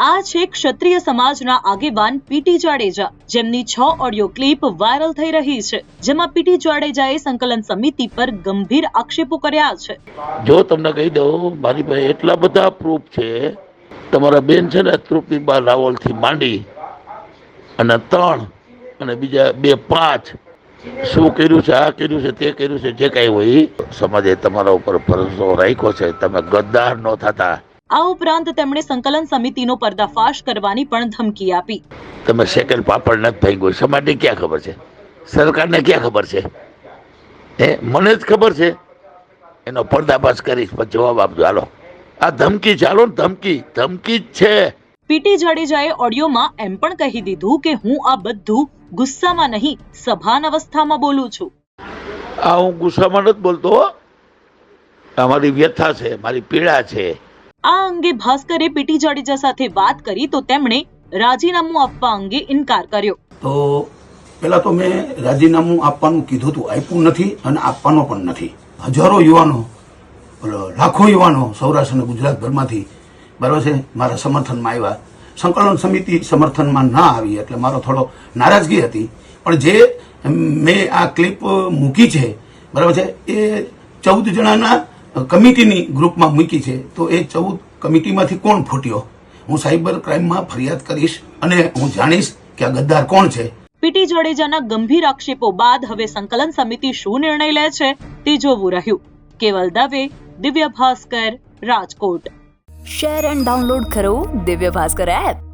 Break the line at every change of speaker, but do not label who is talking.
આ છે ક્ષત્રિય સમાજના આગેવાન પીટી જાડેજા, જેમની છ ઓડિયો ક્લિપ વાયરલ થઈ રહી છે, જેમાં પીટી જાડેજાએ સંકલન સમિતિ પર ગંભીર આક્ષેપો કર્યા છે.
જો તમને કહી દઉં, મારી પાસે એટલા બધા પ્રૂફ છે. તમારા બેન છે ને તૃપ્તિબા રાવલથી માંડી, અને ત્રણ, અને બીજા બે પાંચ, શું કર્યું છે, આ કર્યું છે, તે કર્યું છે, જે કાંઈ હોય સમાજે તમારા ઉપર ભરોસો રાખ્યો છે. તમે ગદ્દાર ન થતા.
આ ઉપરાંત તેમણે સંકલન સમિતિનો પર્દાફાશ કરવાની પણ ધમકી આપી.
તમે સેકન્ડ પાપડ નથી ભાંગ્યો સમાજને ક્યાં ખબર છે? સરકારને ક્યાં ખબર છે? એ મને જ ખબર છે. એનો પર્દાફાશ કરીશ પણ જવાબ આપજો. હાલો. આ ધમકી ચાલો ને ધમકી. ધમકી જ છે.
પીટી જાડેજાએ ઓડિયોમાં એમ પણ કહી દીધું કે હું આ બધું ગુસ્સામાં નહીં સભાન અવસ્થામાં બોલું છું.
આ હું ગુસ્સામાં નથી બોલતો અમારી વ્યથા છે મારી પીડા છે.
આ અંગે ભાસ્કરે પીટી જાડેજા સાથે વાત કરી તો તેમણે રાજીનામું આપવા અંગે ઇનકાર કર્યો.
તો પેલા તો મેં રાજીનામું આપવાનું કીધું હતું. આપ્યું નથી અને આપવાનો પણ નથી. હજારો યુવાનો લાખો યુવાનો સૌરાષ્ટ્ર અને ગુજરાતભરમાંથી બરાબર છે, મારા સમર્થનમાં આવ્યા. સંકલન સમિતિ સમર્થનમાં ના આવી એટલે મારો થોડો નારાજગી હતી. પણ જે મેં આ ક્લિપ મૂકી છે, બરાબર છે, એ ચૌદ જણાના કમિટીની ગ્રુપમાં મૂકી છે તો એ ચૌદ કમિટીમાંથી કોણ ફૂટ્યો? હું સાયબર ક્રાઇમમાં ફરિયાદ કરીશ અને હું જાણીશ કે આ ગદ્દાર કોણ છે.
પીટી જાડેજાના ગંભીર આક્ષેપો બાદ હવે સંકલન સમિતિ શું નિર્ણય લે છે તે જોવું રહ્યું. Keval Dave Divya Bhaskar Rajkot.
Share and download કરો દિવ્ય ભાસ્કર એપ